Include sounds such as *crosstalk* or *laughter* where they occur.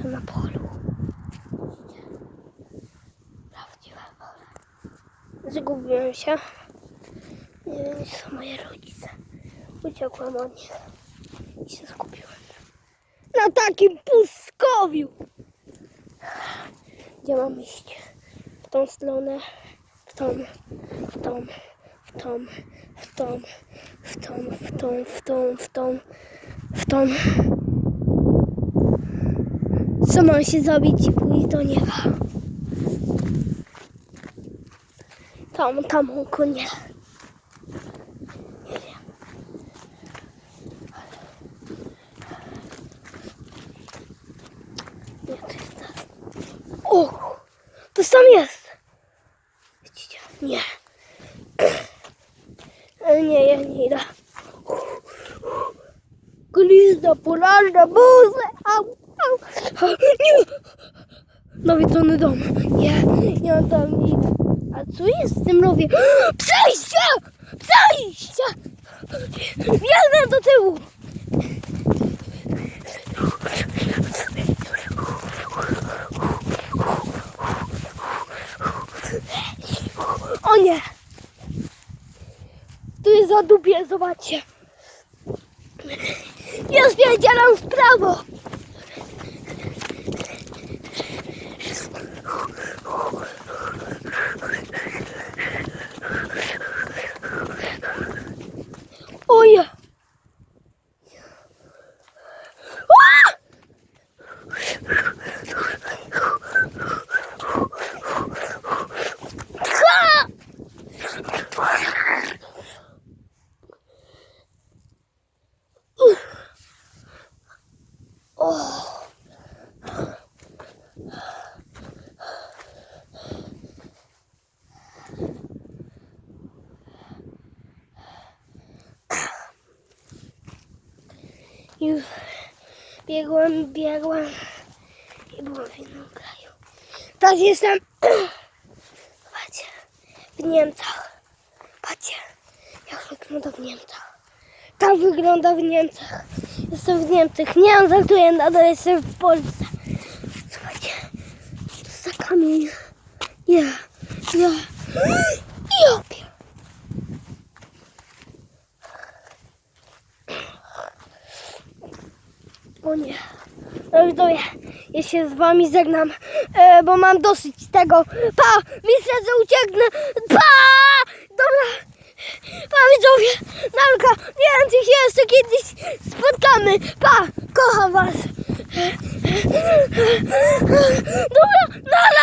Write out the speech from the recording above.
Jestem na polu. Prawdziwe pole. Zgubiłem się. Nie wiem, gdzie są moje rodzice. Uciekłem od nich i się zgubiłem. Na takim pustkowiu. Gdzie mam iść? W tą stronę, w tą, w tą, w tą, w tą, w tą, w tą, w tą, w tą, w tą. Co mam się zrobić i pójść do nieba? Tam, tam, oko nie. Nie wiem. Nie, to. O! To tam jest! Widzicie? Nie. Ale nie, ja nie idę. Glizda polarna, buzy! Au, Nie! Nawiedzony dom. Nie, ja tam idę. A co jest w tym rowie? *gasps* Przejście! Przejście! Biegnę do tyłu! O nie! Tu jest zadupie, zobaczcie. Ja spierdzielam w prawo. Oh. Już biegłem, biegłem i byłem w innym kraju. Teraz jestem *clears throat* patrzcie, w Niemcach. Patrzcie, jak wygląda w Niemcach. Tak wygląda w Niemczech. Jestem w Niemczech. Nie mam żartuję, nadal jestem w Polsce. Słuchajcie, to za kamień. Ja, ja, ja. O nie. No ja się z wami żegnam, e, bo mam dosyć tego. Pa! Myślę, że ucieknę. Pa! Dobra. Pa widzowie, Nalka, czy się jeszcze kiedyś spotkamy. Pa! Kocham was. Dobra.